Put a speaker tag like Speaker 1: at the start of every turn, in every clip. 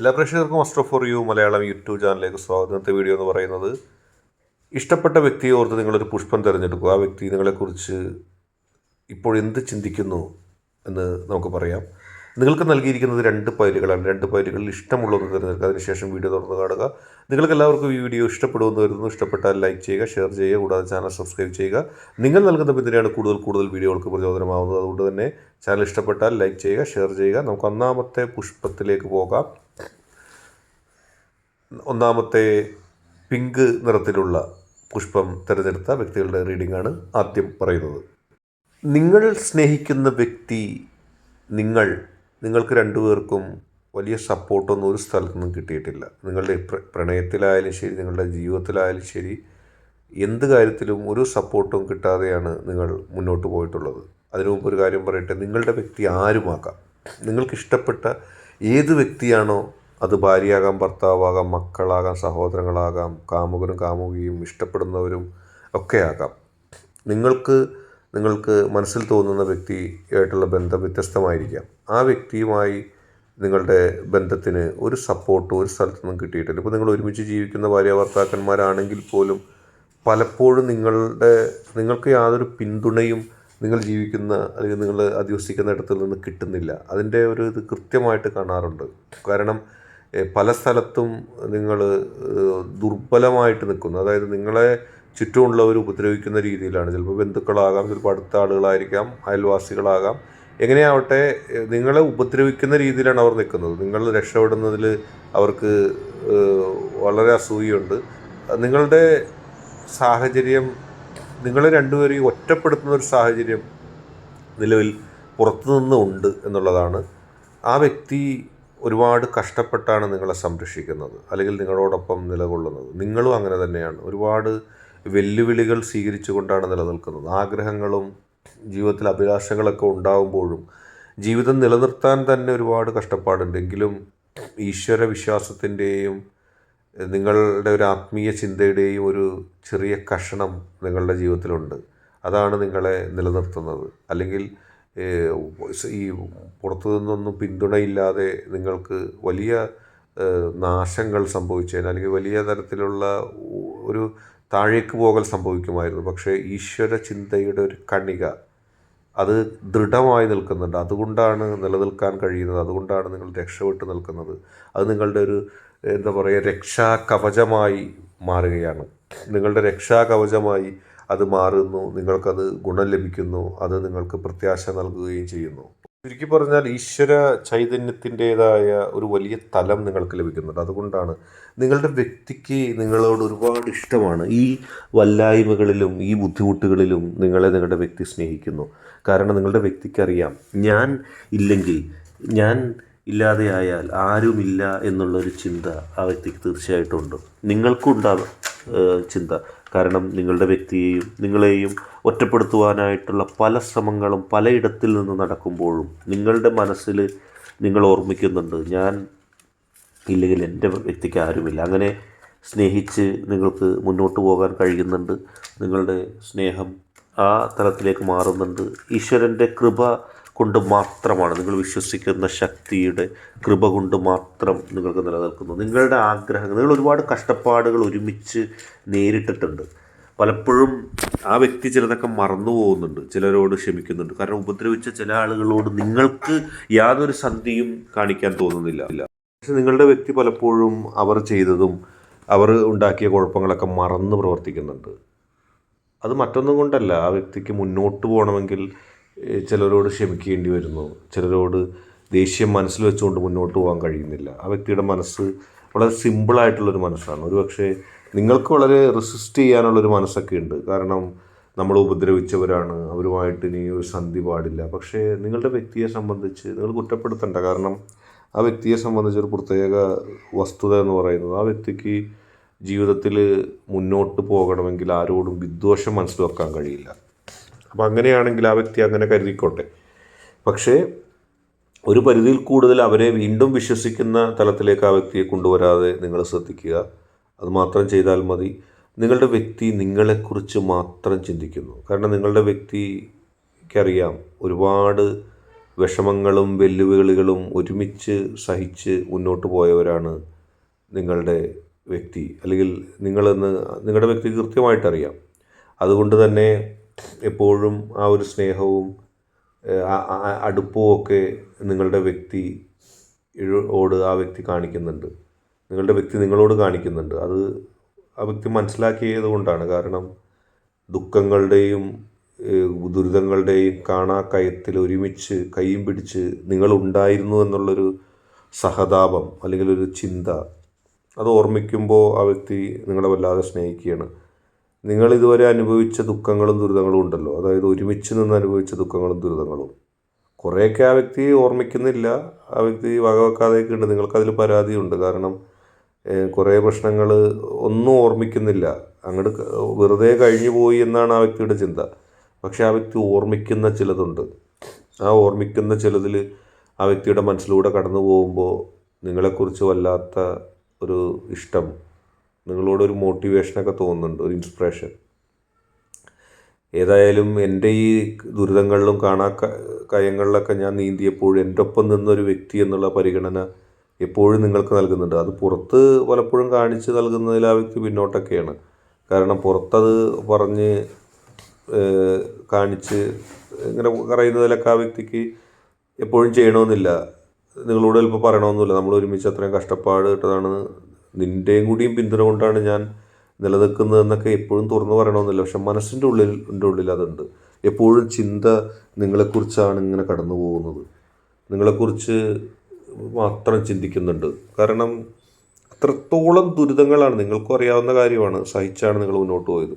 Speaker 1: എല്ലാ പ്രേക്ഷകർക്കും astro for you Malayalam YouTube ചാനലിലേക്ക് സ്വാഗതം. ഇന്നത്തെ വീഡിയോ എന്ന് പറയുന്നത് ഇഷ്ടപ്പെട്ട വ്യക്തിയെ ഓർത്ത് നിങ്ങളൊരു പുഷ്പം തിരഞ്ഞെടുക്കുക. ആ വ്യക്തി നിങ്ങളെക്കുറിച്ച് ഇപ്പോൾ എന്ത് ചിന്തിക്കുന്നു എന്ന് നമുക്ക് പറയാം. നിങ്ങൾക്ക് നൽകിയിരിക്കുന്നത് രണ്ട് പൈലുകളാണ്. രണ്ട് പൈലുകളിൽ ഇഷ്ടമുള്ളത് തിരഞ്ഞെടുക്കുക. അതിനുശേഷം വീഡിയോ തുറന്ന് കാണുക. നിങ്ങൾക്ക് എല്ലാവർക്കും ഈ വീഡിയോ ഇഷ്ടപ്പെടുമെന്ന് വരുന്നു ഇഷ്ടപ്പെട്ടാൽ ലൈക്ക് ചെയ്യുക ഷെയർ ചെയ്യുക കൂടാതെ ചാനൽ സബ്സ്ക്രൈബ് ചെയ്യുക. നിങ്ങൾ നൽകുന്ന പിന്തുണയാണ് കൂടുതൽ കൂടുതൽ വീഡിയോകൾക്ക് പ്രചോദനമാവുന്നത്. അതുകൊണ്ട് തന്നെ ചാനൽ ഇഷ്ടപ്പെട്ടാൽ ലൈക്ക് ചെയ്യുക ഷെയർ ചെയ്യുക. നമുക്ക് ഒന്നാമത്തെ പുഷ്പത്തിലേക്ക് പോകാം. ഒന്നാമത്തെ പിങ്ക് നിറത്തിലുള്ള പുഷ്പം തിരഞ്ഞെടുത്ത വ്യക്തികളുടെ റീഡിംഗ് ആണ് ആദ്യം പറയുന്നത്. നിങ്ങൾ സ്നേഹിക്കുന്ന വ്യക്തി നിങ്ങൾ നിങ്ങൾക്ക് രണ്ടുപേർക്കും വലിയ സപ്പോർട്ടൊന്നും ഒരു സ്ഥലത്തു നിന്നും കിട്ടിയിട്ടില്ല. നിങ്ങളുടെ പ്ര- പ്രണയത്തിലായാലും ശരി നിങ്ങളുടെ ജീവിതത്തിലായാലും ശരി എന്ത് കാര്യത്തിലും ഒരു സപ്പോർട്ടും കിട്ടാതെയാണ് നിങ്ങൾ മുന്നോട്ട് പോയിട്ടുള്ളത്. അതിനു മുമ്പ് ഒരു കാര്യം പറയട്ടെ നിങ്ങളുടെ വ്യക്തി ആരുമാക്കാം നിങ്ങൾക്ക് ഇഷ്ടപ്പെട്ട ഏത് വ്യക്തിയാണോ അത് ഭാര്യയാകാം ഭർത്താവാകാം മക്കളാകാം സഹോദരങ്ങളാകാം കാമുകനും കാമുകിയും ഇഷ്ടപ്പെടുന്നവരും ഒക്കെ ആകാം നിങ്ങൾക്ക് നിങ്ങൾക്ക് മനസ്സിൽ തോന്നുന്ന വ്യക്തിയായിട്ടുള്ള ബന്ധം വ്യത്യസ്തമായിരിക്കാം. ആ വ്യക്തിയുമായി നിങ്ങളുടെ ബന്ധത്തിന് ഒരു സപ്പോർട്ട് ഒരു സ്ഥലത്തു നിന്നും കിട്ടിയിട്ടില്ല. ഇപ്പോൾ നിങ്ങൾ ഒരുമിച്ച് ജീവിക്കുന്ന ഭാര്യ ഭർത്താക്കന്മാരാണെങ്കിൽ പോലും പലപ്പോഴും നിങ്ങളുടെ നിങ്ങൾക്ക് യാതൊരു പിന്തുണയും നിങ്ങൾ ജീവിക്കുന്ന അല്ലെങ്കിൽ നിങ്ങൾ അധിവസിക്കുന്ന ഇടത്തിൽ നിന്ന് കിട്ടുന്നില്ല. അതിന്റെ ഒരു ഇത് കൃത്യമായിട്ട് കാണാറുണ്ട്. കാരണം പല സ്ഥലത്തും നിങ്ങൾ ദുർബലമായിട്ട് നിൽക്കുന്നു. അതായത് നിങ്ങളെ ചുറ്റുമുള്ളവർ ഉപദ്രവിക്കുന്ന രീതിയിലാണ്. ചിലപ്പോൾ ബന്ധുക്കളാകാം ചിലപ്പോൾ അടുത്ത ആളുകളായിരിക്കാം അയൽവാസികളാകാം. എങ്ങനെയാവട്ടെ നിങ്ങളെ ഉപദ്രവിക്കുന്ന രീതിയിലാണ് അവർ നിൽക്കുന്നത്. നിങ്ങൾ രക്ഷപ്പെടുന്നതിൽ അവർക്ക് വളരെ അസൂയുണ്ട്. നിങ്ങളുടെ സാഹചര്യം നിങ്ങളെ രണ്ടുപേരെയും ഒറ്റപ്പെടുത്തുന്ന ഒരു സാഹചര്യം നിലവിൽ പുറത്തുനിന്ന് ഉണ്ട് എന്നുള്ളതാണ്. ആ വ്യക്തി ഒരുപാട് കഷ്ടപ്പെട്ടാണ് നിങ്ങളെ സംരക്ഷിക്കുന്നത് അല്ലെങ്കിൽ നിങ്ങളോടൊപ്പം നിലകൊള്ളുന്നത്. നിങ്ങളും അങ്ങനെ തന്നെയാണ്. ഒരുപാട് വെല്ലുവിളികൾ സ്വീകരിച്ചുകൊണ്ടാണ് നിലനിൽക്കുന്നത്. ആഗ്രഹങ്ങളും ജീവിതത്തിൽ അഭിലാഷങ്ങളൊക്കെ ഉണ്ടാകുമ്പോഴും ജീവിതം നിലനിർത്താൻ തന്നെ ഒരുപാട് കഷ്ടപ്പാടുണ്ടെങ്കിലും ഈശ്വര വിശ്വാസത്തിന്റെയും നിങ്ങളുടെ ഒരു ആത്മീയ ചിന്തയുടെയും ഒരു ചെറിയ കഷണം നിങ്ങളുടെ ജീവിതത്തിലുണ്ട്. അതാണ് നിങ്ങളെ നിലനിർത്തുന്നത്. അല്ലെങ്കിൽ ഈ പുറത്തു നിന്നൊന്നും പിന്തുണയില്ലാതെ നിങ്ങൾക്ക് വലിയ നാശങ്ങൾ സംഭവിച്ചേനെ അല്ലെങ്കിൽ വലിയ തരത്തിലുള്ള ഒരു താഴേക്ക് പോകൽ സംഭവിക്കുമായിരുന്നു. പക്ഷേ ഈശ്വര ചിന്തയുടെ ഒരു കണിക അത് ദൃഢമായി നിൽക്കുന്നുണ്ട്. അതുകൊണ്ടാണ് നിലനിൽക്കാൻ കഴിയുന്നത്. അതുകൊണ്ടാണ് നിങ്ങൾ രക്ഷപ്പെട്ട് നിൽക്കുന്നത്. അത് നിങ്ങളുടെ ഒരു എന്താ പറയുക രക്ഷാ കവചമായി മാറുകയാണ്. നിങ്ങളുടെ രക്ഷാ കവചമായി അത് മാറുന്നു നിങ്ങൾക്കത് ഗുണം ലഭിക്കുന്നു അത് നിങ്ങൾക്ക് പ്രത്യാശ നൽകുകയും ചെയ്യുന്നു. ചുരുക്കി പറഞ്ഞാൽ ഈശ്വര ചൈതന്യത്തിന്റെതായ ഒരു വലിയ തലം നിങ്ങൾക്ക് ലഭിക്കുന്നുണ്ട്. അതുകൊണ്ടാണ് നിങ്ങളുടെ വ്യക്തിക്ക് നിങ്ങളോട് ഒരുപാട് ഇഷ്ടമാണ് ഈ വല്ലായ്മകളിലും ഈ ബുദ്ധിമുട്ടുകളിലും നിങ്ങളെ നിങ്ങളുടെ വ്യക്തി സ്നേഹിക്കുന്നു. കാരണം നിങ്ങളുടെ വ്യക്തിക്കറിയാം ഞാൻ ഇല്ലെങ്കിൽ ഞാൻ ഇല്ലാതെയായാൽ ആരുമില്ല എന്നുള്ളൊരു ചിന്ത ആ വ്യക്തിക്ക് തീർച്ചയായിട്ടും ഉണ്ട്. നിങ്ങൾക്കും ഉണ്ടാകും ചിന്ത. കാരണം നിങ്ങളുടെ വ്യക്തിയെയും നിങ്ങളെയും ഒറ്റപ്പെടുത്തുവാനായിട്ടുള്ള പല ശ്രമങ്ങളും പലയിടത്തിൽ നിന്ന് നടക്കുമ്പോഴും നിങ്ങളുടെ മനസ്സിൽ നിങ്ങൾ ഓർമ്മിക്കുന്നുണ്ട് ഞാൻ ഇല്ലെങ്കിൽ എന്റെ വ്യക്തിക്ക് ആരുമില്ല. അങ്ങനെ സ്നേഹിച്ച് നിങ്ങൾക്ക് മുന്നോട്ട് പോകാൻ കഴിയുന്നുണ്ട് നിങ്ങളുടെ സ്നേഹം ആ തലത്തിലേക്ക് മാറുന്നുണ്ട്. ഈശ്വരന്റെ കൃപ കൊണ്ട് മാത്രമാണ് നിങ്ങൾ വിശ്വസിക്കുന്ന ശക്തിയുടെ കൃപ കൊണ്ട് മാത്രം നിങ്ങൾക്ക് നിലനിൽക്കുന്നു. നിങ്ങളുടെ ആഗ്രഹങ്ങൾ നിങ്ങൾ ഒരുപാട് കഷ്ടപ്പാടുകൾ ഒരുമിച്ച് നേരിട്ടിട്ടുണ്ട്. പലപ്പോഴും ആ വ്യക്തി ചിലതൊക്കെ മറന്നു പോകുന്നുണ്ട് ചിലരോട് ക്ഷമിക്കുന്നുണ്ട്. കാരണം ഉപദ്രവിച്ച ചില ആളുകളോട് നിങ്ങൾക്ക് യാതൊരു സന്ധിയും കാണിക്കാൻ തോന്നുന്നില്ല. പക്ഷെ നിങ്ങളുടെ വ്യക്തി പലപ്പോഴും അവർ ചെയ്തതും അവർ ഉണ്ടാക്കിയ കുഴപ്പങ്ങളൊക്കെ മറന്ന് പ്രവർത്തിക്കുന്നുണ്ട്. അത് മറ്റൊന്നും കൊണ്ടല്ല ആ വ്യക്തിക്ക് മുന്നോട്ട് പോകണമെങ്കിൽ ചിലരോട് ക്ഷമിക്കേണ്ടി വരുന്നു. ചിലരോട് ദേഷ്യം മനസ്സിൽ വെച്ചുകൊണ്ട് മുന്നോട്ട് പോകാൻ കഴിയുന്നില്ല. ആ വ്യക്തിയുടെ മനസ്സ് വളരെ സിമ്പിളായിട്ടുള്ളൊരു മനസ്സാണ്. ഒരു പക്ഷേ നിങ്ങൾക്ക് വളരെ റെസിസ്റ്റ് ചെയ്യാനുള്ളൊരു മനസ്സൊക്കെ ഉണ്ട്. കാരണം നമ്മൾ ഉപദ്രവിച്ചവരാണ്. അവരുമായിട്ട് ഇനി ഒരു സന്ധി പാടില്ല. പക്ഷേ നിങ്ങളുടെ വ്യക്തിയെ സംബന്ധിച്ച് നിങ്ങൾ കുറ്റപ്പെടുത്തണ്ട. കാരണം ആ വ്യക്തിയെ സംബന്ധിച്ച് ഒരു പ്രത്യേക വസ്തുത എന്ന് പറയുന്നത് ആ വ്യക്തിക്ക് ജീവിതത്തിൽ മുന്നോട്ട് പോകണമെങ്കിൽ ആരോടും വിദ്വേഷം മനസ്സിൽ വെക്കാൻ കഴിയില്ല. അപ്പം അങ്ങനെയാണെങ്കിൽ ആ വ്യക്തി അങ്ങനെ കരുതിക്കോട്ടെ. പക്ഷേ ഒരു പരിധിയിൽ കൂടുതൽ അവരെ വീണ്ടും വിശ്വസിക്കുന്ന തലത്തിലേക്ക് ആ വ്യക്തിയെ കൊണ്ടുവരാതെ നിങ്ങൾ ശ്രദ്ധിക്കുക. അത് മാത്രം ചെയ്താൽ മതി. നിങ്ങളുടെ വ്യക്തി നിങ്ങളെക്കുറിച്ച് മാത്രം ചിന്തിക്കുന്നു. കാരണം നിങ്ങളുടെ വ്യക്തിക്കറിയാം ഒരുപാട് വിഷമങ്ങളും വെല്ലുവിളികളും ഒരുമിച്ച് സഹിച്ച് മുന്നോട്ട് പോയവരാണ് നിങ്ങളുടെ വ്യക്തി. അല്ലെങ്കിൽ നിങ്ങളെന്ന് നിങ്ങളുടെ വ്യക്തി കൃത്യമായിട്ടറിയാം. അതുകൊണ്ട് തന്നെ എപ്പോഴും ആ ഒരു സ്നേഹവും അടുപ്പവും ഒക്കെ നിങ്ങളുടെ വ്യക്തി ഓട് ആ വ്യക്തി കാണിക്കുന്നുണ്ട്. നിങ്ങളുടെ വ്യക്തി നിങ്ങളോട് കാണിക്കുന്നുണ്ട്. അത് ആ വ്യക്തി മനസ്സിലാക്കിയത് കൊണ്ടാണ്. കാരണം ദുഃഖങ്ങളുടെയും ദുരിതങ്ങളുടെയും ദുരിതങ്ങളുടെയും കാണാക്കയത്തിൽ ഒരുമിച്ച് കൈയും പിടിച്ച് നിങ്ങളുണ്ടായിരുന്നു എന്നുള്ളൊരു സഹതാപം അല്ലെങ്കിൽ ഒരു ചിന്ത അത് ഓർമ്മിക്കുമ്പോൾ ആ വ്യക്തി നിങ്ങളെ വല്ലാതെ സ്നേഹിക്കുകയാണ്. നിങ്ങൾ ഇതുവരെ അനുഭവിച്ച ദുഃഖങ്ങളും ദുരിതങ്ങളും ഉണ്ടല്ലോ. അതായത് ഒരുമിച്ച് നിന്ന് അനുഭവിച്ച ദുഃഖങ്ങളും ദുരിതങ്ങളും. കുറേയൊക്കെ ആ വ്യക്തി ഓർമ്മിക്കുന്നില്ല. ആ വ്യക്തി വകവെക്കാതെയൊക്കെ ഉണ്ട്. നിങ്ങൾക്കതിൽ പരാതിയുണ്ട്. കാരണം കുറേ പ്രശ്നങ്ങൾ ഒന്നും ഓർമ്മിക്കുന്നില്ല. അങ്ങോട്ട് വെറുതെ കഴിഞ്ഞു പോയി എന്നാണ് ആ വ്യക്തിയുടെ ചിന്ത. പക്ഷേ ആ വ്യക്തി ഓർമ്മിക്കുന്ന ചിലതുണ്ട്. ആ ഓർമ്മിക്കുന്ന ചിലതിൽ ആ വ്യക്തിയുടെ മനസ്സിലൂടെ കടന്നു പോകുമ്പോൾ നിങ്ങളെക്കുറിച്ച് വല്ലാത്ത ഒരു ഇഷ്ടം നിങ്ങളോടൊരു മോട്ടിവേഷനൊക്കെ തോന്നുന്നുണ്ട് ഒരു ഇൻസ്പിറേഷൻ ഏതായാലും എന്റെ ഈ ദുരിതങ്ങളിലും കാണാ കയങ്ങളിലൊക്കെ ഞാൻ നീന്തിയപ്പോൾ എന്റെ ഒപ്പം നിന്നൊരു വ്യക്തി എന്നുള്ള പരിഗണന എപ്പോഴും നിങ്ങൾക്ക് നൽകുന്നുണ്ട്. അത് പുറത്ത് പലപ്പോഴും കാണിച്ച് നൽകുന്നതിൽ ആ വ്യക്തി പിന്നോട്ടൊക്കെയാണ്. കാരണം പുറത്തത് പറഞ്ഞ് കാണിച്ച് ഇങ്ങനെ പറയുന്നതിലൊക്കെ ആ വ്യക്തിക്ക് എപ്പോഴും ചെയ്യണമെന്നില്ല. നിങ്ങളോട് ചിലപ്പോൾ പറയണമെന്നില്ല. നമ്മൾ ഒരുമിച്ച് അത്രയും കഷ്ടപ്പാട് ഇട്ടതാണ് നിന്റെയും കൂടിയും പിന്തുണ കൊണ്ടാണ് ഞാൻ നിലനിൽക്കുന്നതെന്നൊക്കെ എപ്പോഴും തുറന്നു പറയണമെന്നില്ല. പക്ഷെ മനസ്സിന്റെ ഉള്ളിൽ എന്റെ ഉള്ളിൽ അതുണ്ട്. എപ്പോഴും ചിന്ത നിങ്ങളെക്കുറിച്ചാണ് ഇങ്ങനെ കടന്നു പോകുന്നത്. നിങ്ങളെക്കുറിച്ച് മാത്രം ചിന്തിക്കുന്നുണ്ട്. കാരണം അത്രത്തോളം ദുരിതങ്ങളാണ് നിങ്ങൾക്കും അറിയാവുന്ന കാര്യമാണ് സഹിച്ചാണ് നിങ്ങൾ മുന്നോട്ട് പോയത്.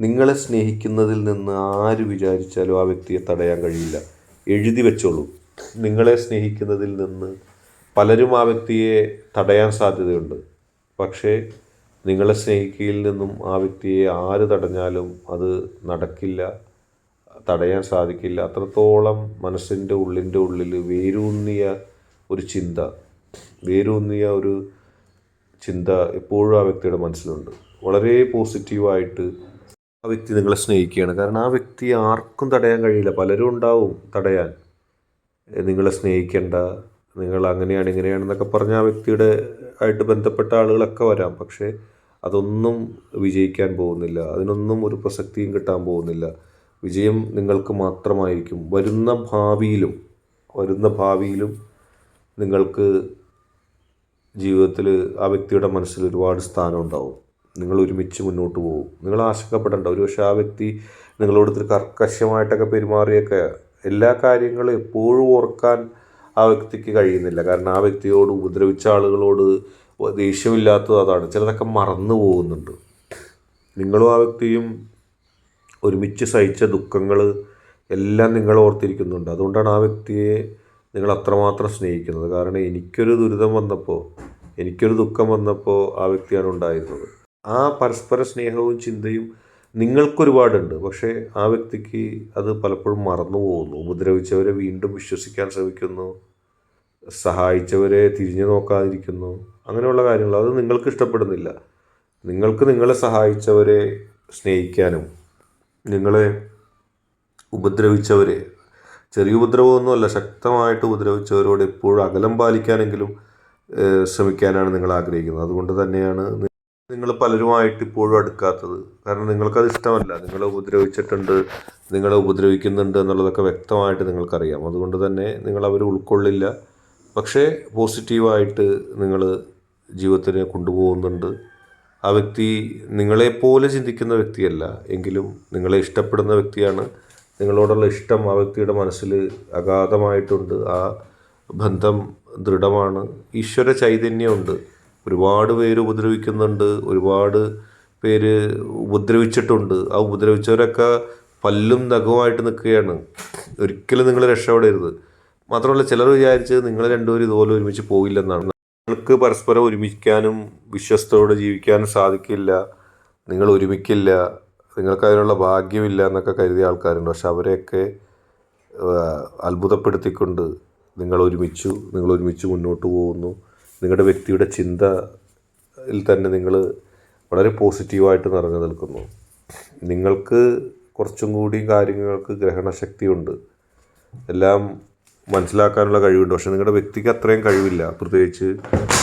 Speaker 1: നിങ്ങളെ സ്നേഹിക്കുന്നതിൽ നിന്ന് ആര് വിചാരിച്ചാലും ആ വ്യക്തിയെ തടയാൻ കഴിയില്ല. എഴുതി വെച്ചോളൂ. നിങ്ങളെ സ്നേഹിക്കുന്നതിൽ നിന്ന് പലരും ആ വ്യക്തിയെ തടയാൻ സാധ്യതയുണ്ട്. പക്ഷേ നിങ്ങളെ സ്നേഹിക്കയിൽ നിന്നും ആ വ്യക്തിയെ ആര് തടഞ്ഞാലും അത് നടക്കില്ല തടയാൻ സാധിക്കില്ല. അത്രത്തോളം മനസ്സിന്റെ ഉള്ളിന്റെ ഉള്ളിൽ വേരൂന്നിയ ഒരു ചിന്ത വേരൂന്നിയ ഒരു ചിന്ത എപ്പോഴും ആ വ്യക്തിയുടെ മനസ്സിലുണ്ട്. വളരെ പോസിറ്റീവായിട്ട് ആ വ്യക്തി നിങ്ങളെ സ്നേഹിക്കുകയാണ്. കാരണം ആ വ്യക്തി ആർക്കും തടയാൻ കഴിയില്ല. പലരും ഉണ്ടാവും തടയാൻ. നിങ്ങളെ സ്നേഹിക്കേണ്ട നിങ്ങൾ അങ്ങനെയാണ് ഇങ്ങനെയാണെന്നൊക്കെ പറഞ്ഞ ആ വ്യക്തിയുടെ ആയിട്ട് ബന്ധപ്പെട്ട ആളുകളൊക്കെ വരാം. പക്ഷേ അതൊന്നും വിജയിക്കാൻ പോകുന്നില്ല. അതിനൊന്നും ഒരു പ്രസക്തിയും കിട്ടാൻ പോകുന്നില്ല. വിജയം നിങ്ങൾക്ക് മാത്രമായിരിക്കും. വരുന്ന ഭാവിയിലും വരുന്ന ഭാവിയിലും നിങ്ങൾക്ക് ജീവിതത്തിൽ ആ വ്യക്തിയുടെ മനസ്സിൽ ഒരുപാട് സ്ഥാനം ഉണ്ടാവും. നിങ്ങൾ ഒരുമിച്ച് മുന്നോട്ട് പോകും. നിങ്ങൾ ആശങ്കപ്പെടേണ്ട. ഒരു പക്ഷേ ആ വ്യക്തി നിങ്ങളോട് കർക്കശമായിട്ടൊക്കെ പെരുമാറിയൊക്കെ എല്ലാ കാര്യങ്ങളും എപ്പോഴും ഓർക്കാൻ ആ വ്യക്തിക്ക് കഴിയുന്നില്ല. കാരണം ആ വ്യക്തിയോട് ഉപദ്രവിച്ച ആളുകളോട് ദേഷ്യമില്ലാത്തത് അതാണ്. ചിലതൊക്കെ മറന്നു പോകുന്നുണ്ട്. നിങ്ങളും ആ വ്യക്തിയും ഒരുമിച്ച് സഹിച്ച ദുഃഖങ്ങൾ എല്ലാം നിങ്ങൾ ഓർത്തിരിക്കുന്നുണ്ട്. അതുകൊണ്ടാണ് ആ വ്യക്തിയെ നിങ്ങൾ അത്രമാത്രം സ്നേഹിക്കുന്നത്. കാരണം എനിക്കൊരു ദുരിതം വന്നപ്പോൾ എനിക്കൊരു ദുഃഖം വന്നപ്പോൾ ആ വ്യക്തിയാണ് ഉണ്ടായിരുന്നത്. ആ പരസ്പര സ്നേഹവും ചിന്തയും നിങ്ങൾക്കൊരുപാടുണ്ട്. പക്ഷേ ആ വ്യക്തിക്ക് അത് പലപ്പോഴും മറന്നു പോകുന്നു. ഉപദ്രവിച്ചവരെ വീണ്ടും വിശ്വസിക്കാൻ ശ്രമിക്കുന്നു. സഹായിച്ചവരെ തിരിഞ്ഞു നോക്കാതിരിക്കുന്നു. അങ്ങനെയുള്ള കാര്യങ്ങൾ. അത് നിങ്ങൾക്ക് ഇഷ്ടപ്പെടുന്നില്ല. നിങ്ങൾക്ക് നിങ്ങളെ സഹായിച്ചവരെ സ്നേഹിക്കാനും നിങ്ങളെ ഉപദ്രവിച്ചവരെ ചെറിയ ഉപദ്രവമൊന്നുമല്ല ശക്തമായിട്ട് ഉപദ്രവിച്ചവരോട് എപ്പോഴും അകലം പാലിക്കാനെങ്കിലും ശ്രമിക്കാനാണ് നിങ്ങൾ ആഗ്രഹിക്കുന്നത്. അതുകൊണ്ട് തന്നെയാണ് നിങ്ങൾ പലരുമായിട്ട് ഇപ്പോഴും അടുക്കാത്തത്. കാരണം നിങ്ങൾക്കത് ഇഷ്ടമല്ല. നിങ്ങളെ ഉപദ്രവിച്ചിട്ടുണ്ട് നിങ്ങളെ ഉപദ്രവിക്കുന്നുണ്ട് എന്നുള്ളതൊക്കെ വ്യക്തമായിട്ട് നിങ്ങൾക്കറിയാം. അതുകൊണ്ട് തന്നെ നിങ്ങൾ അവർ ഉൾക്കൊള്ളില്ല. പക്ഷേ പോസിറ്റീവായിട്ട് നിങ്ങൾ ജീവിതത്തിനെ കൊണ്ടുപോകുന്നുണ്ട്. ആ വ്യക്തി നിങ്ങളെപ്പോലെ ചിന്തിക്കുന്ന വ്യക്തിയല്ല. എങ്കിലും നിങ്ങളെ ഇഷ്ടപ്പെടുന്ന വ്യക്തിയാണ്. നിങ്ങളോടുള്ള ഇഷ്ടം ആ വ്യക്തിയുടെ മനസ്സിൽ അഗാധമായിട്ടുണ്ട്. ആ ബന്ധം ദൃഢമാണ്. ഈശ്വര ചൈതന്യമുണ്ട്. ഒരുപാട് പേര് ഉപദ്രവിക്കുന്നുണ്ട് ഒരുപാട് പേര് ഉപദ്രവിച്ചിട്ടുണ്ട്. ആ ഉപദ്രവിച്ചവരൊക്കെ പല്ലും നഖവുമായിട്ട് നിൽക്കുകയാണ്. ഒരിക്കലും നിങ്ങൾ രക്ഷപ്പെടരുത്. മാത്രമല്ല ചിലർ വിചാരിച്ച് നിങ്ങൾ രണ്ടുപേരും ഇതുപോലെ ഒരുമിച്ച് പോകില്ലെന്നാണ് നിങ്ങൾക്ക് പരസ്പരം ഒരുമിക്കാനും വിശ്വസ്തയോടെ ജീവിക്കാനും സാധിക്കില്ല. നിങ്ങൾ ഒരുമിക്കില്ല. നിങ്ങൾക്ക് അതിനുള്ള ഭാഗ്യമില്ല എന്നൊക്കെ കരുതിയ ആൾക്കാരുണ്ട്. പക്ഷെ അവരെയൊക്കെ അത്ഭുതപ്പെടുത്തിക്കൊണ്ട് നിങ്ങൾ ഒരുമിച്ചു നിങ്ങൾ ഒരുമിച്ച് മുന്നോട്ട് പോകുന്നു. നിങ്ങളുടെ വ്യക്തിയുടെ ചിന്തയിൽ തന്നെ നിങ്ങൾ വളരെ പോസിറ്റീവായിട്ട് നിറഞ്ഞു നിൽക്കുന്നു. നിങ്ങൾക്ക് കുറച്ചും കൂടി കാര്യങ്ങൾക്ക് ഗ്രഹണശക്തിയുണ്ട്. എല്ലാം മനസ്സിലാക്കാനുള്ള കഴിവുണ്ട്. പക്ഷെ നിങ്ങളുടെ വ്യക്തിക്ക് അത്രയും കഴിവില്ല. പ്രത്യേകിച്ച്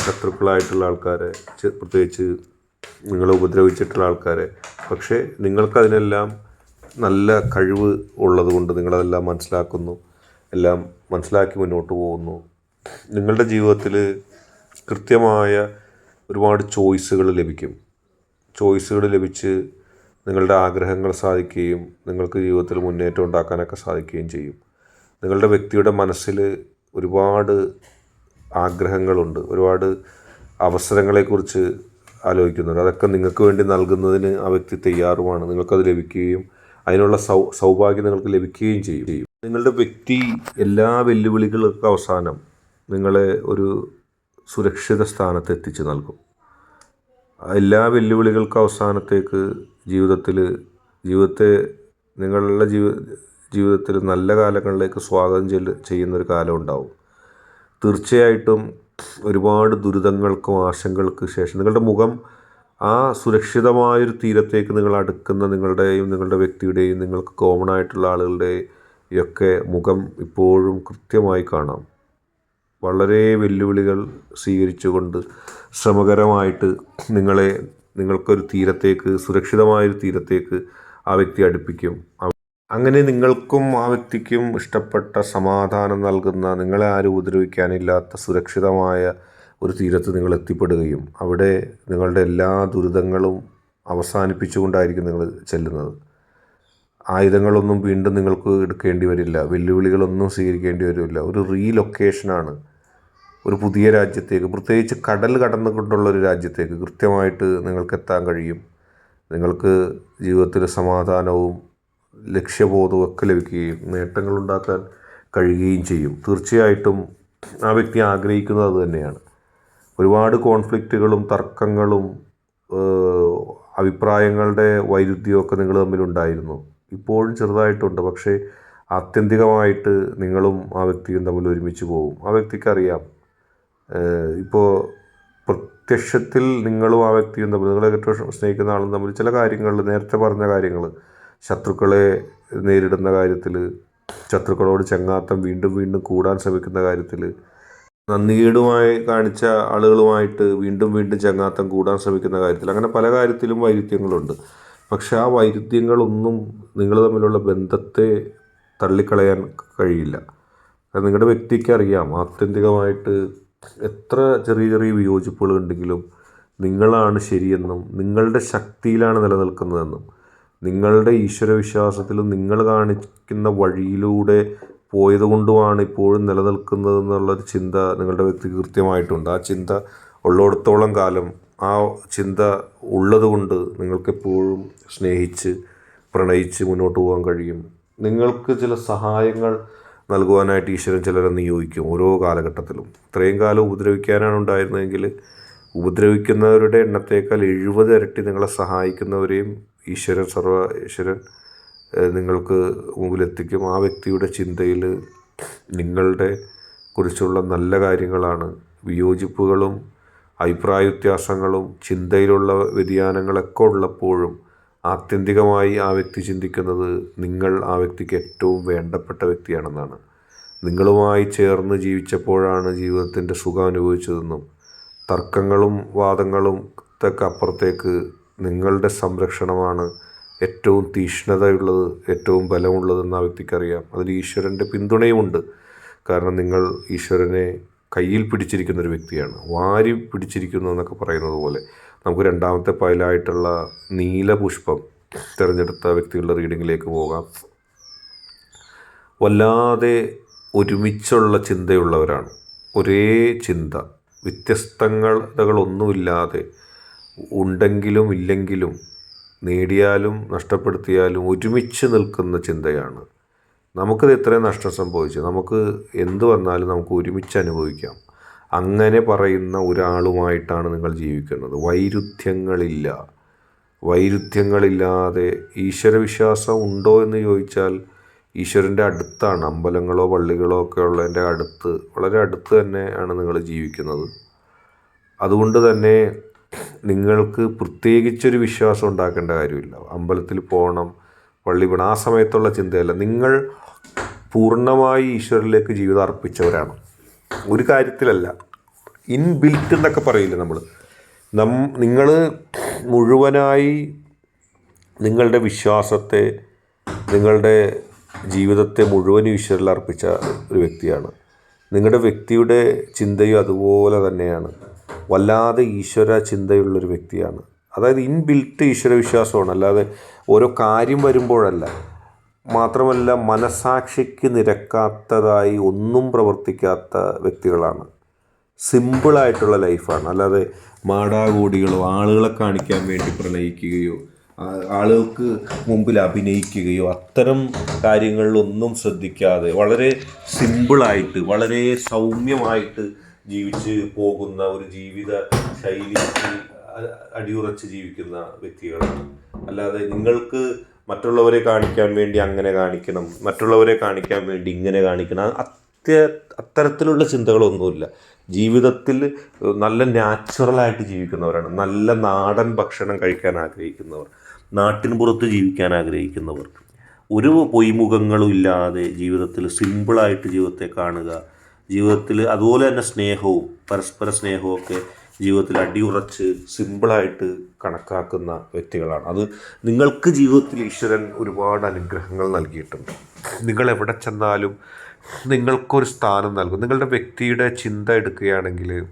Speaker 1: ശത്രുക്കളായിട്ടുള്ള ആൾക്കാരെ പ്രത്യേകിച്ച് നിങ്ങളെ ഉപദ്രവിച്ചിട്ടുള്ള ആൾക്കാരെ. പക്ഷേ നിങ്ങൾക്കതിനെല്ലാം നല്ല കഴിവ് ഉള്ളതുകൊണ്ട് നിങ്ങളതെല്ലാം മനസ്സിലാക്കുന്നു. എല്ലാം മനസ്സിലാക്കി മുന്നോട്ട് പോകുന്നു. നിങ്ങളുടെ ജീവിതത്തിൽ കൃത്യമായ ഒരുപാട് ചോയ്സുകൾ ലഭിക്കും. ചോയ്സുകൾ ലഭിച്ച് നിങ്ങളുടെ ആഗ്രഹങ്ങൾ സാധിക്കുകയും നിങ്ങൾക്ക് ജീവിതത്തിൽ മുന്നേറ്റം ഉണ്ടാക്കാനൊക്കെ സാധിക്കുകയും ചെയ്യും. നിങ്ങളുടെ വ്യക്തിയുടെ മനസ്സിൽ ഒരുപാട് ആഗ്രഹങ്ങളുണ്ട്. ഒരുപാട് അവസരങ്ങളെക്കുറിച്ച് ആലോചിക്കുന്നുണ്ട്. അതൊക്കെ നിങ്ങൾക്ക് വേണ്ടി നൽകുന്നതിന് ആ വ്യക്തി തയ്യാറുമാണ്. നിങ്ങൾക്കത് ലഭിക്കുകയും അതിനുള്ള സൗ സൗഭാഗ്യം നിങ്ങൾക്ക് ലഭിക്കുകയും ചെയ്യും. നിങ്ങളുടെ വ്യക്തി എല്ലാ വെല്ലുവിളികൾക്കും അവസാനം നിങ്ങളെ ഒരു സുരക്ഷിത സ്ഥാനത്ത് എത്തിച്ചു നൽകും. എല്ലാ വെല്ലുവിളികൾക്കും അവസാനത്തേക്ക് ജീവിതത്തിൽ ജീവിതത്തെ നിങ്ങളുടെ ജീവ ജീവിതത്തിൽ നല്ല കാലങ്ങളിലേക്ക് സ്വാഗതം ചെയ്യുന്നൊരു കാലം ഉണ്ടാവും. തീർച്ചയായിട്ടും ഒരുപാട് ദുരിതങ്ങൾക്കും ആശങ്കകൾക്ക് ശേഷം നിങ്ങളുടെ മുഖം ആ സുരക്ഷിതമായൊരു തീരത്തേക്ക് നിങ്ങൾ അടുക്കുന്ന നിങ്ങളുടെയും നിങ്ങളുടെ വ്യക്തിയുടെയും നിങ്ങൾക്ക് കോമൺ ആയിട്ടുള്ള ആളുകളുടെയും ഒക്കെ മുഖം ഇപ്പോഴും കൃത്യമായി കാണാം. വളരെ വെല്ലുവിളികൾ സ്വീകരിച്ചുകൊണ്ട് ശ്രമകരമായിട്ട് നിങ്ങളെ നിങ്ങൾക്കൊരു തീരത്തേക്ക് സുരക്ഷിതമായൊരു തീരത്തേക്ക് ആ വ്യക്തി അടുപ്പിക്കും. അങ്ങനെ നിങ്ങൾക്കും ആ വ്യക്തിക്കും ഇഷ്ടപ്പെട്ട സമാധാനം നൽകുന്ന നിങ്ങളെ ആരും ഉപദ്രവിക്കാനില്ലാത്ത സുരക്ഷിതമായ ഒരു തീരത്ത് നിങ്ങൾ എത്തിപ്പെടുകയും അവിടെ നിങ്ങളുടെ എല്ലാ ദുരിതങ്ങളും അവസാനിപ്പിച്ചുകൊണ്ടായിരിക്കും നിങ്ങൾ ചെല്ലുന്നത്. ആയുധങ്ങളൊന്നും വീണ്ടും നിങ്ങൾക്ക് എടുക്കേണ്ടി വരില്ല. വെല്ലുവിളികളൊന്നും സ്വീകരിക്കേണ്ടി വരില്ല. ഒരു റീലൊക്കേഷനാണ് ഒരു പുതിയ രാജ്യത്തേക്ക് പ്രത്യേകിച്ച് കടൽ കടന്നുകൊണ്ടുള്ള ഒരു രാജ്യത്തേക്ക് കൃത്യമായിട്ട് നിങ്ങൾക്ക് എത്താൻ കഴിയും. നിങ്ങൾക്ക് ജീവിതത്തിൽ സമാധാനവും ലക്ഷ്യബോധവും ഒക്കെ ലഭിക്കുകയും നേട്ടങ്ങൾ ഉണ്ടാക്കാൻ കഴിയുകയും ചെയ്യും. തീർച്ചയായിട്ടും ആ വ്യക്തി ആഗ്രഹിക്കുന്നത് അത് തന്നെയാണ്. ഒരുപാട് കോൺഫ്ലിക്റ്റുകളും തർക്കങ്ങളും അഭിപ്രായങ്ങളുടെ വൈരുദ്ധ്യമൊക്കെ നിങ്ങൾ തമ്മിലുണ്ടായിരുന്നു. ഇപ്പോഴും ചെറുതായിട്ടുണ്ട് പക്ഷേ ആത്യന്തികമായിട്ട് നിങ്ങളും ആ വ്യക്തിയും തമ്മിൽ ഒരുമിച്ച് പോകും. ആ വ്യക്തിക്കറിയാം ഇപ്പോൾ പ്രത്യക്ഷത്തിൽ നിങ്ങളും ആ വ്യക്തിയും തമ്മിൽ നിങ്ങളെ ഏറ്റവും സ്നേഹിക്കുന്ന ആളും തമ്മിൽ ചില കാര്യങ്ങൾ നേരത്തെ പറഞ്ഞ കാര്യങ്ങൾ ശത്രുക്കളെ നേരിടുന്ന കാര്യത്തിൽ ശത്രുക്കളോട് ചങ്ങാത്തം വീണ്ടും വീണ്ടും കൂടാൻ ശ്രമിക്കുന്ന കാര്യത്തിൽ നന്ദികേടുമായി കാണിച്ച ആളുകളുമായിട്ട് വീണ്ടും വീണ്ടും ചങ്ങാത്തം കൂടാൻ ശ്രമിക്കുന്ന കാര്യത്തിൽ അങ്ങനെ പല കാര്യത്തിലും വൈരുദ്ധ്യങ്ങളുണ്ട്. പക്ഷെ ആ വൈരുദ്ധ്യങ്ങളൊന്നും നിങ്ങൾ തമ്മിലുള്ള ബന്ധത്തെ തള്ളിക്കളയാൻ കഴിയില്ല. നിങ്ങളുടെ വ്യക്തിക്ക് അറിയാം. ആത്യന്തികമായിട്ട് എത്ര ചെറിയ ചെറിയ വിയോജിപ്പുകൾ ഉണ്ടെങ്കിലും നിങ്ങളാണ് ശരിയെന്നും നിങ്ങളുടെ ശക്തിയിലാണ് നിലനിൽക്കുന്നതെന്നും നിങ്ങളുടെ ഈശ്വരവിശ്വാസത്തിലും നിങ്ങൾ കാണിക്കുന്ന വഴിയിലൂടെ പോയതുകൊണ്ടുമാണ് ഇപ്പോഴും നിലനിൽക്കുന്നതെന്നുള്ളൊരു ചിന്ത നിങ്ങളുടെ വ്യക്തി കൃത്യമായിട്ടുണ്ട്. ആ ചിന്ത ഉള്ളിടത്തോളം കാലം ആ ചിന്ത ഉള്ളതുകൊണ്ട് നിങ്ങൾക്കെപ്പോഴും സ്നേഹിച്ച് പ്രണയിച്ച് മുന്നോട്ട് പോകാൻ കഴിയും. നിങ്ങൾക്ക് ചില സഹായങ്ങൾ നൽകുവാനായിട്ട് ഈശ്വരൻ ചിലരെ നിയോഗിക്കും ഓരോ കാലഘട്ടത്തിലും. ഇത്രയും കാലം ഉപദ്രവിക്കാനാണ് ഉണ്ടായിരുന്നതെങ്കിൽ ഉപദ്രവിക്കുന്നവരുടെ എണ്ണത്തേക്കാൾ എഴുപത് ഇരട്ടി നിങ്ങളെ സഹായിക്കുന്നവരെയും ഈശ്വരൻ സർവ ഈശ്വരൻ നിങ്ങൾക്ക് മുമ്പിലെത്തിക്കും ആ വ്യക്തിയുടെ ചിന്തയിൽ നിങ്ങളുടെ കുറിച്ചുള്ള നല്ല കാര്യങ്ങളാണ്. വിയോജിപ്പുകളും അഭിപ്രായ വ്യത്യാസങ്ങളും ചിന്തയിലുള്ള വ്യതിയാനങ്ങളൊക്കെ ഉള്ളപ്പോഴും ആത്യന്തികമായി ആ വ്യക്തി ചിന്തിക്കുന്നത് നിങ്ങൾ ആ വ്യക്തിക്ക് ഏറ്റവും വേണ്ടപ്പെട്ട വ്യക്തിയാണെന്നാണ്. നിങ്ങളുമായി ചേർന്ന് ജീവിച്ചപ്പോഴാണ് ജീവിതത്തിന്റെ സുഖം അനുഭവിച്ചതെന്നും തർക്കങ്ങളും വാദങ്ങളും തൊക്കെ അപ്പുറത്തേക്ക് നിങ്ങളുടെ സംരക്ഷണമാണ് ഏറ്റവും തീഷ്ണതയുള്ളത് ഏറ്റവും ബലമുള്ളതെന്ന് ആ വ്യക്തിക്കറിയാം. അതിൽ ഈശ്വരന്റെ പിന്തുണയുമുണ്ട്. കാരണം നിങ്ങൾ ഈശ്വരനെ കയ്യിൽ പിടിച്ചിരിക്കുന്ന ഒരു വ്യക്തിയാണ്. വാരി പിടിച്ചിരിക്കുന്നു എന്നൊക്കെ പറയുന്നത് പോലെ. നമുക്ക് രണ്ടാമത്തെ പൈലായിട്ടുള്ള നീലപുഷ്പം തിരഞ്ഞെടുത്ത വ്യക്തികളുടെ റീഡിങ്ങിലേക്ക് പോകാം. വല്ലാതെ ഒരുമിച്ചുള്ള ചിന്തയുള്ളവരാണ്. ഒരേ ചിന്ത. വ്യത്യസ്തങ്ങളൊന്നുമില്ലാതെ ഉണ്ടെങ്കിലും ഇല്ലെങ്കിലും നേടിയാലും നഷ്ടപ്പെടുത്തിയാലും ഒരുമിച്ച് നിൽക്കുന്ന ചിന്തയാണ്. നമുക്കത് എത്രയും നഷ്ടം സംഭവിച്ചു. നമുക്ക് എന്ത് വന്നാലും നമുക്ക് ഒരുമിച്ച് അനുഭവിക്കാം. അങ്ങനെ പറയുന്ന ഒരാളുമായിട്ടാണ് നിങ്ങൾ ജീവിക്കുന്നത്. വൈരുദ്ധ്യങ്ങളില്ല. വൈരുദ്ധ്യങ്ങളില്ലാതെ ഈശ്വരവിശ്വാസം ഉണ്ടോ എന്ന് ചോദിച്ചാൽ ഈശ്വരന്റെ അടുത്താണ്. അമ്പലങ്ങളോ പള്ളികളോ ഒക്കെ ഉള്ളതിന്റെ അടുത്ത് വളരെ അടുത്ത് തന്നെ ആണ് നിങ്ങൾ ജീവിക്കുന്നത്. അതുകൊണ്ട് തന്നെ നിങ്ങൾക്ക് പ്രത്യേകിച്ചൊരു വിശ്വാസം ഉണ്ടാക്കേണ്ട കാര്യമില്ല. അമ്പലത്തിൽ പോകണം പള്ളി പോകണം ആ സമയത്തുള്ള ചിന്തയല്ല. നിങ്ങൾ പൂർണമായി ഈശ്വരനിലേക്ക് ജീവിതം അർപ്പിച്ചവരാണ്. ഒരു കാര്യത്തിലല്ല. ഇൻബിൽറ്റ് എന്നൊക്കെ പറയില്ല നമ്മൾ നം നിങ്ങൾ മുഴുവനായി നിങ്ങളുടെ വിശ്വാസത്തെ നിങ്ങളുടെ ജീവിതത്തെ മുഴുവൻ ഈശ്വരിൽ അർപ്പിച്ച ഒരു വ്യക്തിയാണ്. നിങ്ങളുടെ വ്യക്തിയുടെ ചിന്തയും അതുപോലെ തന്നെയാണ്. വല്ലാതെ ഈശ്വര ചിന്തയുള്ളൊരു വ്യക്തിയാണ്. അതായത് ഇൻബിൽറ്റ് ഈശ്വര വിശ്വാസമാണ്. അല്ലാതെ ഓരോ കാര്യം വരുമ്പോഴല്ല. മാത്രമല്ല മനസാക്ഷിക്ക് നിരക്കാത്തതായി ഒന്നും പ്രവർത്തിക്കാത്ത വ്യക്തികളാണ്. സിമ്പിളായിട്ടുള്ള ലൈഫാണ് അല്ലാതെ മാടാകൂടികളോ ആളുകളെ കാണിക്കാൻ വേണ്ടി പ്രണയിക്കുകയോ ആളുകൾക്ക് മുമ്പിൽ അഭിനയിക്കുകയോ അത്തരം കാര്യങ്ങളിലൊന്നും ശ്രദ്ധിക്കാതെ വളരെ സിമ്പിളായിട്ട് വളരെ സൗമ്യമായിട്ട് ജീവിച്ച് പോകുന്ന ഒരു ജീവിത ശൈലിക്ക് അടിയുറച്ച് ജീവിക്കുന്ന വ്യക്തികളാണ്. അല്ലാതെ നിങ്ങൾക്ക് മറ്റുള്ളവരെ കാണിക്കാൻ വേണ്ടി അങ്ങനെ കാണിക്കണം മറ്റുള്ളവരെ കാണിക്കാൻ വേണ്ടി ഇങ്ങനെ കാണിക്കണം. അത്യ അത്തരത്തിലുള്ള ചിന്തകളൊന്നുമില്ല. ജീവിതത്തിൽ നല്ല നാച്ചുറലായിട്ട് ജീവിക്കുന്നവരാണ്. നല്ല നാടൻ ഭക്ഷണം കഴിക്കാൻ ആഗ്രഹിക്കുന്നവർ നാട്ടിൻ പുറത്ത് ജീവിക്കാൻ ആഗ്രഹിക്കുന്നവർ. ഒരു പൊയ്മുഖങ്ങളും ഇല്ലാതെ ജീവിതത്തിൽ സിമ്പിളായിട്ട് ജീവിതത്തെ കാണുക ജീവിതത്തിൽ അതുപോലെ തന്നെ സ്നേഹവും പരസ്പര സ്നേഹവും ഒക്കെ ജീവിതത്തിൽ അടിയുറച്ച് സിമ്പിളായിട്ട് കണക്കാക്കുന്ന വ്യക്തികളാണ്. അത് നിങ്ങൾക്ക് ജീവിതത്തിൽ ഈശ്വരൻ ഒരുപാട് അനുഗ്രഹങ്ങൾ നൽകിയിട്ടുണ്ട്. നിങ്ങൾ എവിടെ ചെന്നാലും നിങ്ങൾക്കൊരു സ്ഥാനം നൽകും. നിങ്ങളുടെ വ്യക്തിയുടെ ചിന്ത എടുക്കുകയാണെങ്കിൽ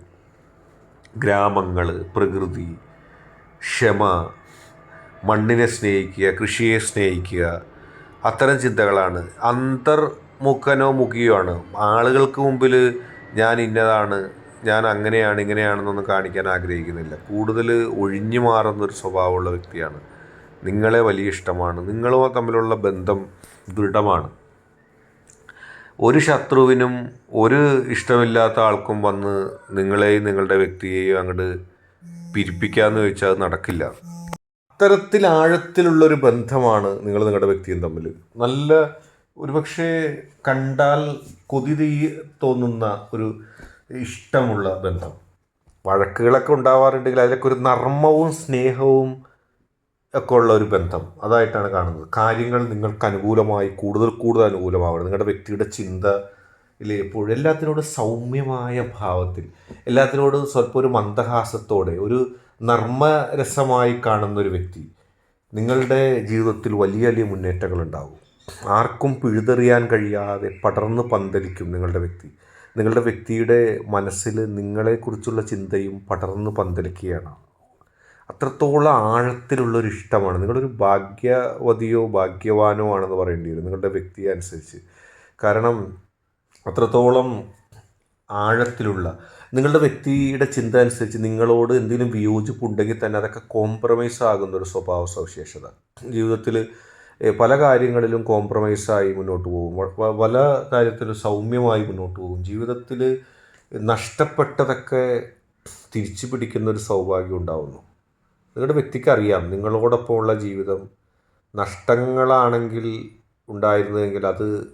Speaker 1: ഗ്രാമങ്ങൾ പ്രകൃതി ക്ഷമ മണ്ണിനെ സ്നേഹിക്കുക കൃഷിയെ സ്നേഹിക്കുക അത്തരം ചിന്തകളാണ്. അന്തർമുഖനോ മുഖിയോ ആണ്. ആളുകൾക്ക് മുമ്പിൽ ഞാൻ ഇന്നതാണ് ഞാൻ അങ്ങനെയാണ് ഇങ്ങനെയാണെന്നൊന്നും കാണിക്കാൻ ആഗ്രഹിക്കുന്നില്ല. കൂടുതൽ ഒഴിഞ്ഞു മാറുന്നൊരു സ്വഭാവമുള്ള വ്യക്തിയാണ്. നിങ്ങളെ വലിയ ഇഷ്ടമാണ്. നിങ്ങളും തമ്മിലുള്ള ബന്ധം ദൃഢമാണ്. ഒരു ശത്രുവിനും ഒരു ഇഷ്ടമില്ലാത്ത ആൾക്കും വന്ന് നിങ്ങളെയും നിങ്ങളുടെ വ്യക്തിയെയും അങ്ങോട്ട് പിരിപ്പിക്കാന്ന് ചോദിച്ചാൽ അത് നടക്കില്ല. അത്തരത്തിൽ ആഴത്തിലുള്ളൊരു ബന്ധമാണ് നിങ്ങൾ നിങ്ങളുടെ വ്യക്തിയും തമ്മിൽ. നല്ല ഒരുപക്ഷെ കണ്ടാൽ കൊതി തോന്നുന്ന ഒരു ഇഷ്ടമുള്ള ബന്ധം. വഴക്കുകളൊക്കെ ഉണ്ടാവാറുണ്ടെങ്കിൽ അതിലൊക്കെ ഒരു നർമ്മവും സ്നേഹവും ഒക്കെ ഉള്ള ഒരു ബന്ധം. അതായിട്ടാണ് കാണുന്നത്. കാര്യങ്ങൾ നിങ്ങൾക്ക് അനുകൂലമായി കൂടുതൽ കൂടുതൽ അനുകൂലമാവണം. നിങ്ങളുടെ വ്യക്തിയുടെ ചിന്തയിൽ എപ്പോഴും എല്ലാത്തിനോടും സൗമ്യമായ ഭാവത്തിൽ എല്ലാത്തിനോടും സ്വല്പം ഒരു മന്ദഹാസത്തോടെ ഒരു നർമ്മരസമായി കാണുന്ന ഒരു വ്യക്തി നിങ്ങളുടെ ജീവിതത്തിൽ വലിയ വലിയ മുന്നേറ്റങ്ങൾ ഉണ്ടാവും ആർക്കും പിഴുതെറിയാൻ കഴിയാതെ പടർന്ന് പന്തലിക്കും നിങ്ങളുടെ വ്യക്തി. നിങ്ങളുടെ വ്യക്തിയുടെ മനസ്സിൽ നിങ്ങളെക്കുറിച്ചുള്ള ചിന്തയും പടർന്ന് പന്തലിക്കുകയാണ്. അത്രത്തോളം ആഴത്തിലുള്ളൊരു ഇഷ്ടമാണ്. നിങ്ങളൊരു ഭാഗ്യവതിയോ ഭാഗ്യവാനോ ആണെന്ന് പറയേണ്ടി വരും നിങ്ങളുടെ വ്യക്തിയെ അനുസരിച്ച്. കാരണം അത്രത്തോളം ആഴത്തിലുള്ള നിങ്ങളുടെ വ്യക്തിയുടെ ചിന്ത അനുസരിച്ച് നിങ്ങളോട് എന്തെങ്കിലും വിയോജിപ്പുണ്ടെങ്കിൽ തന്നെ അതൊക്കെ കോംപ്രമൈസ് ആകുന്ന ഒരു സ്വഭാവ സവിശേഷത. ജീവിതത്തിൽ പല കാര്യങ്ങളിലും കോംപ്രമൈസായി മുന്നോട്ട് പോകും. പല കാര്യത്തിലും സൗമ്യമായി മുന്നോട്ട് പോകും. ജീവിതത്തിൽ നഷ്ടപ്പെട്ടതൊക്കെ തിരിച്ചു പിടിക്കുന്ന ഒരു സൗഭാഗ്യം ഉണ്ടാവുന്നു. നിങ്ങളുടെ വ്യക്തിക്ക് അറിയാം നിങ്ങളോടൊപ്പമുള്ള ജീവിതം നഷ്ടങ്ങളാണെങ്കിൽ ഉണ്ടായിരുന്നതെങ്കിൽ അത്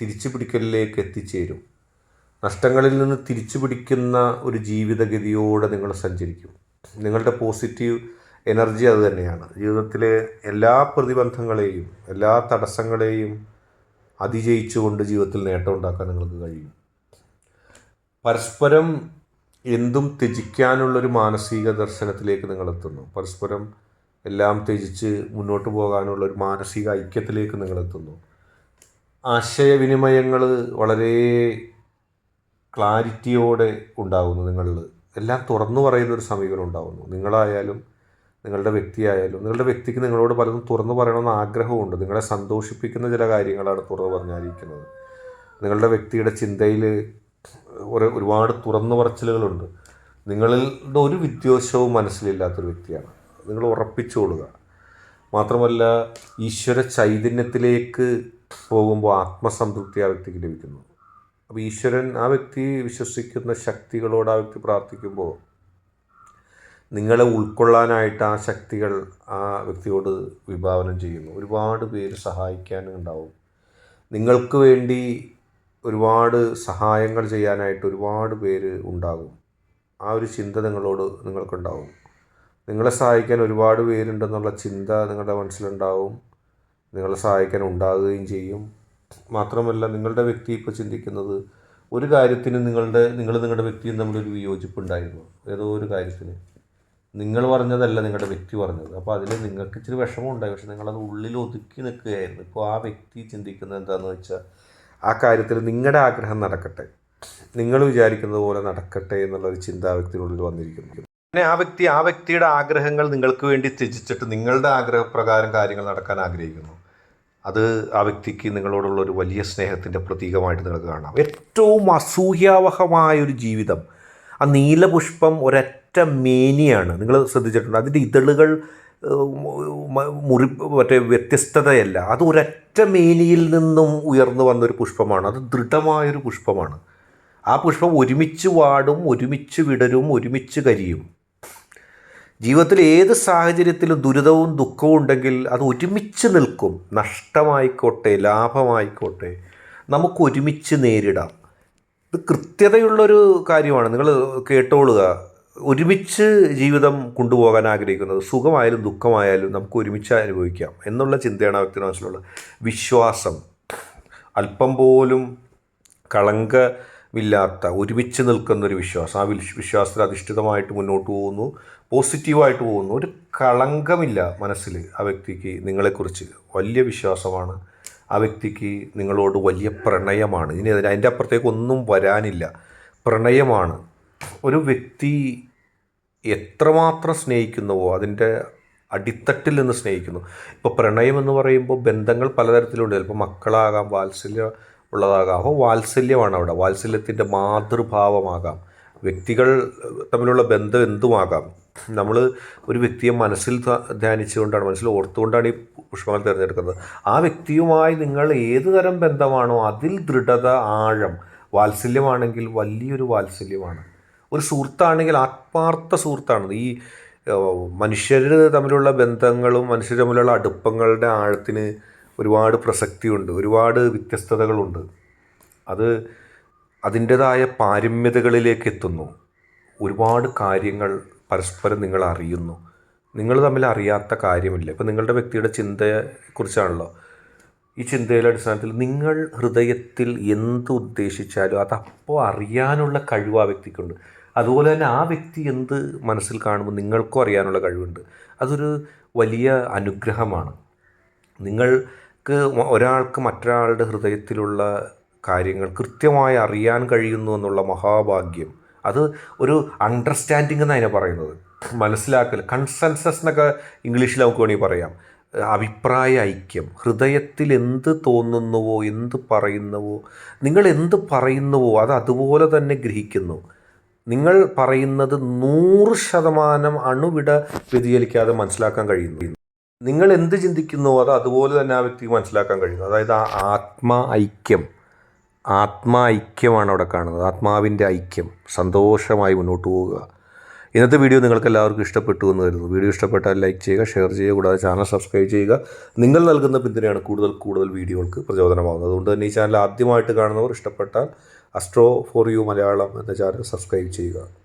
Speaker 1: തിരിച്ചു പിടിക്കലിലേക്ക് എത്തിച്ചേരും. നഷ്ടങ്ങളിൽ നിന്ന് തിരിച്ചു പിടിക്കുന്ന ഒരു ജീവിതഗതിയോടെ നിങ്ങൾ സഞ്ചരിക്കും. നിങ്ങളുടെ പോസിറ്റീവ് എനർജി അത് തന്നെയാണ്. ജീവിതത്തിലെ എല്ലാ പ്രതിബന്ധങ്ങളെയും എല്ലാ തടസ്സങ്ങളെയും അതിജയിച്ചുകൊണ്ട് ജീവിതത്തിൽ നേട്ടം ഉണ്ടാക്കാൻ നിങ്ങൾക്ക് കഴിയും. പരസ്പരം എന്തും ത്യജിക്കാനുള്ളൊരു മാനസിക ദർശനത്തിലേക്ക് നിങ്ങൾ എത്തുന്നു. പരസ്പരം എല്ലാം ത്യജിച്ച് മുന്നോട്ട് പോകാനുള്ള ഒരു മാനസിക ഐക്യത്തിലേക്ക് നിങ്ങൾ എത്തുന്നു. ആശയവിനിമയങ്ങൾ വളരെ ക്ലാരിറ്റിയോടെ ഉണ്ടാകുന്നു നിങ്ങളിൽ. എല്ലാം തുറന്നു പറയുന്നൊരു സമീപനം ഉണ്ടാകുന്നു. നിങ്ങളായാലും നിങ്ങളുടെ വ്യക്തിയായാലും നിങ്ങളുടെ വ്യക്തിക്ക് നിങ്ങളോട് പലതും തുറന്നു പറയണമെന്ന് ആഗ്രഹമുണ്ട്. നിങ്ങളെ സന്തോഷിപ്പിക്കുന്ന ചില കാര്യങ്ങളാണ് തുറന്നു പറഞ്ഞായിരിക്കുന്നത്. നിങ്ങളുടെ വ്യക്തിയുടെ ചിന്തയിൽ ഒരു ഒരുപാട് തുറന്നു പറച്ചിലുകളുണ്ട്. നിങ്ങളുടെ ഒരു വിദ്വേഷവും മനസ്സിലില്ലാത്തൊരു വ്യക്തിയാണ്. നിങ്ങൾ ഉറപ്പിച്ചുകൊള്ളുക മാത്രമല്ല ഈശ്വര ചൈതന്യത്തിലേക്ക് പോകുമ്പോൾ ആത്മസംതൃപ്തി ആ വ്യക്തിക്ക് ലഭിക്കുന്നു. അപ്പോൾ ഈശ്വരൻ ആ വ്യക്തി വിശ്വസിക്കുന്ന ശക്തികളോട് ആ വ്യക്തി പ്രാർത്ഥിക്കുമ്പോൾ നിങ്ങളെ ഉൾക്കൊള്ളാനായിട്ട് ആ ശക്തികൾ ആ വ്യക്തിയോട് വിഭാവനം ചെയ്യുന്നു. ഒരുപാട് പേര് സഹായിക്കാനുണ്ടാവും. നിങ്ങൾക്ക് വേണ്ടി ഒരുപാട് സഹായങ്ങൾ ചെയ്യാനായിട്ട് ഒരുപാട് പേര് ഉണ്ടാകും. ആ ഒരു ചിന്ത നിങ്ങളോട് നിങ്ങൾക്കുണ്ടാവും. നിങ്ങളെ സഹായിക്കാൻ ഒരുപാട് പേരുണ്ടെന്നുള്ള ചിന്ത നിങ്ങളുടെ മനസ്സിലുണ്ടാവും. നിങ്ങളെ സഹായിക്കാൻ ഉണ്ടാകുകയും ചെയ്യും. മാത്രമല്ല നിങ്ങളുടെ വ്യക്തി ഇപ്പോൾ ചിന്തിക്കുന്നത് ഒരു കാര്യത്തിന് നിങ്ങളുടെ നിങ്ങൾ നിങ്ങളുടെ വ്യക്തിയും തമ്മിലൊരു വിയോജിപ്പുണ്ടായിരുന്നു ഏതോ ഒരു കാര്യത്തിന്. നിങ്ങൾ പറഞ്ഞതല്ല നിങ്ങളുടെ വ്യക്തി പറഞ്ഞത്. അപ്പോൾ അതിൽ നിങ്ങൾക്ക് ഇച്ചിരി വിഷമം ഉണ്ടായി പക്ഷെ നിങ്ങളത് ഉള്ളിൽ ഒതുക്കി നിൽക്കുകയായിരുന്നു. ഇപ്പോൾ ആ വ്യക്തി ചിന്തിക്കുന്നത് എന്താണെന്ന് വെച്ചാൽ ആ കാര്യത്തിൽ നിങ്ങളുടെ ആഗ്രഹം നടക്കട്ടെ. നിങ്ങൾ വിചാരിക്കുന്നത് പോലെ നടക്കട്ടെ എന്നുള്ളൊരു ചിന്ത ആ വ്യക്തിയുടെ വന്നിരിക്കുന്നു. പിന്നെ ആ വ്യക്തി ആ വ്യക്തിയുടെ ആഗ്രഹങ്ങൾ നിങ്ങൾക്ക് വേണ്ടി ത്യജിച്ചിട്ട് നിങ്ങളുടെ ആഗ്രഹപ്രകാരം കാര്യങ്ങൾ നടക്കാൻ ആഗ്രഹിക്കുന്നു. അത് ആ വ്യക്തിക്ക് നിങ്ങളോടുള്ള ഒരു വലിയ സ്നേഹത്തിന്റെ പ്രതീകമായിട്ട് നിങ്ങൾക്ക് കാണാം. ഏറ്റവും അസൂയാവഹമായ ഒരു ജീവിതം ആ നീലപുഷ്പം ഒരൊറ്റ മേനിയാണ്. നിങ്ങൾ ശ്രദ്ധിച്ചിട്ടുണ്ട്. അതിന്റെ ഇതളുകൾ മുറി മറ്റേ വ്യത്യസ്തതയല്ല. അത് ഒരൊറ്റ മേനിയിൽ നിന്നും ഉയർന്നു വന്നൊരു പുഷ്പമാണ്. അത് ദൃഢമായൊരു പുഷ്പമാണ്. ആ പുഷ്പം ഒരുമിച്ച് വാടും ഒരുമിച്ച് വിടരും ഒരുമിച്ച് കരിയും. ജീവിതത്തിൽ ഏത് സാഹചര്യത്തിലും ദുരിതവും ദുഃഖവും ഉണ്ടെങ്കിൽ അത് ഒരുമിച്ച് നിൽക്കും. നഷ്ടമായിക്കോട്ടെ ലാഭമായിക്കോട്ടെ നമുക്ക് ഒരുമിച്ച് നേരിടാം. ഇത് കൃത്യതയുള്ളൊരു കാര്യമാണ്. നിങ്ങൾ കേട്ടോളുക. ഒരുമിച്ച് ജീവിതം കൊണ്ടുപോകാൻ ആഗ്രഹിക്കുന്നത് സുഖമായാലും ദുഃഖമായാലും നമുക്ക് ഒരുമിച്ച് അനുഭവിക്കാം എന്നുള്ള ചിന്തയാണ് ആ വ്യക്തിയുടെ മനസ്സിലുള്ളത് വിശ്വാസം. അല്പം പോലും കളങ്കമില്ലാത്ത ഒരുമിച്ച് നിൽക്കുന്ന ഒരു വിശ്വാസം. ആ വിശ്വ- വിശ്വാസത്തിൽ അധിഷ്ഠിതമായിട്ട് മുന്നോട്ട് പോകുന്നു പോസിറ്റീവായിട്ട് പോകുന്നു. ഒരു കളങ്കമില്ല മനസ്സിൽ ആ വ്യക്തിക്ക് നിങ്ങളെക്കുറിച്ച്. വലിയ വിശ്വാസമാണ്. ആ വ്യക്തിക്ക് നിങ്ങളോട് വലിയ പ്രണയമാണ്. ഇനി അതിന്റെ അപ്പുറത്തേക്ക് ഒന്നും വരാനില്ല. പ്രണയമാണ്. ഒരു വ്യക്തി എത്രമാത്രം സ്നേഹിക്കുന്നുവോ അതിന്റെ അടിത്തട്ടിൽ നിന്ന് സ്നേഹിക്കുന്നു. ഇപ്പോൾ പ്രണയം എന്ന് പറയുമ്പോൾ ബന്ധങ്ങൾ പലതരത്തിലുണ്ട്. ചിലപ്പോൾ മക്കളാകാം വാത്സല്യം ഉള്ളതാകാം. അപ്പോൾ വാത്സല്യമാണ് അവിടെ. വാത്സല്യത്തിന്റെ മാതൃഭാവമാകാം. വ്യക്തികൾ തമ്മിലുള്ള ബന്ധം എന്തുമാകാം? നമ്മൾ ഒരു വ്യക്തിയെ മനസ്സിൽ ധ്യാനിച്ചുകൊണ്ടാണ് മനസ്സിൽ ഓർത്തുകൊണ്ടാണ് ഈ പുഷ്പങ്ങൾ തിരഞ്ഞെടുക്കുന്നത്. ആ വ്യക്തിയുമായി നിങ്ങൾ ഏത് തരം ബന്ധമാണോ അതിൽ ദൃഢത ആഴം വാത്സല്യമാണെങ്കിൽ വലിയൊരു വാത്സല്യമാണ്. ഒരു സുഹൃത്താണെങ്കിൽ ആത്മാർത്ഥ സുഹൃത്താണ് ഈ മനുഷ്യർ തമ്മിലുള്ള ബന്ധങ്ങളും മനുഷ്യർ തമ്മിലുള്ള അടുപ്പങ്ങളുടെ ആഴത്തിന് ഒരുപാട് പ്രസക്തിയുണ്ട് ഒരുപാട് വ്യത്യസ്തതകളുണ്ട്. അത് അതിന്റെതായ പാരമ്യതകളിലേക്ക് എത്തുന്നു. ഒരുപാട് കാര്യങ്ങൾ പരസ്പരം നിങ്ങൾ അറിയുന്നു. നിങ്ങൾ തമ്മിൽ അറിയാത്ത കാര്യമില്ല. ഇപ്പം നിങ്ങളുടെ വ്യക്തിയുടെ ചിന്തയെക്കുറിച്ചാണല്ലോ. ഈ ചിന്തയുടെ അടിസ്ഥാനത്തിൽ നിങ്ങൾ ഹൃദയത്തിൽ എന്ത് ഉദ്ദേശിച്ചാലും അത് അപ്പോൾ അറിയാനുള്ള കഴിവ് ആ വ്യക്തിക്കുണ്ട്. അതുപോലെ തന്നെ ആ വ്യക്തി എന്ത് മനസ്സിൽ കാണുമ്പോൾ നിങ്ങൾക്കും അറിയാനുള്ള കഴിവുണ്ട്. അതൊരു വലിയ അനുഗ്രഹമാണ്. നിങ്ങൾക്ക് ഒരാൾക്ക് മറ്റൊരാളുടെ ഹൃദയത്തിലുള്ള കാര്യങ്ങൾ കൃത്യമായി അറിയാൻ കഴിയുന്നു എന്നുള്ള മഹാഭാഗ്യം. അത് ഒരു അണ്ടർസ്റ്റാൻഡിങ് എന്നാണ് അതിനെ പറയുന്നത്. മനസ്സിലാക്കൽ കൺസെൻസസ് എന്നൊക്കെ ഇംഗ്ലീഷിൽ നമുക്ക് വേണമെങ്കിൽ പറയാം. അഭിപ്രായ ഐക്യം ഹൃദയത്തിൽ എന്ത് തോന്നുന്നുവോ എന്ത് പറയുന്നുവോ നിങ്ങൾ എന്ത് പറയുന്നുവോ അത് അതുപോലെ തന്നെ ഗ്രഹിക്കുന്നു. നിങ്ങൾ പറയുന്നത് നൂറ് ശതമാനം അണുവിട വ്യതിചലിക്കാതെ മനസ്സിലാക്കാൻ കഴിയുന്നു. നിങ്ങൾ എന്ത് ചിന്തിക്കുന്നുവോ അത് അതുപോലെ തന്നെ ആ വ്യക്തിക്ക് മനസ്സിലാക്കാൻ കഴിയുന്നു. അതായത് ആ ആത്മാ ഐക്യം ആത്മാ ഐക്യമാണ് അവിടെ കാണുന്നത്. ആത്മാവിന്റെ ഐക്യം സന്തോഷമായി മുന്നോട്ട് പോവുക. ഇന്നത്തെ വീഡിയോ നിങ്ങൾക്ക് എല്ലാവർക്കും ഇഷ്ടപ്പെട്ടു എന്ന് കരുതുന്നു. വീഡിയോ ഇഷ്ടപ്പെട്ടാൽ ലൈക്ക് ചെയ്യുക ഷെയർ ചെയ്യുക കൂടാതെ ചാനൽ സബ്സ്ക്രൈബ് ചെയ്യുക. നിങ്ങൾ നൽകുന്ന പിന്തുണയാണ് കൂടുതൽ കൂടുതൽ വീഡിയോകൾക്ക് പ്രചോദനമാകുന്നത് അതുകൊണ്ട് തന്നെ ഈ ചാനൽ ആദ്യമായിട്ട് കാണുന്നവർ ഇഷ്ടപ്പെട്ടാൽ അസ്ട്രോ ഫോർ യു മലയാളം എന്ന ചാനൽ സബ്സ്ക്രൈബ് ചെയ്യുക.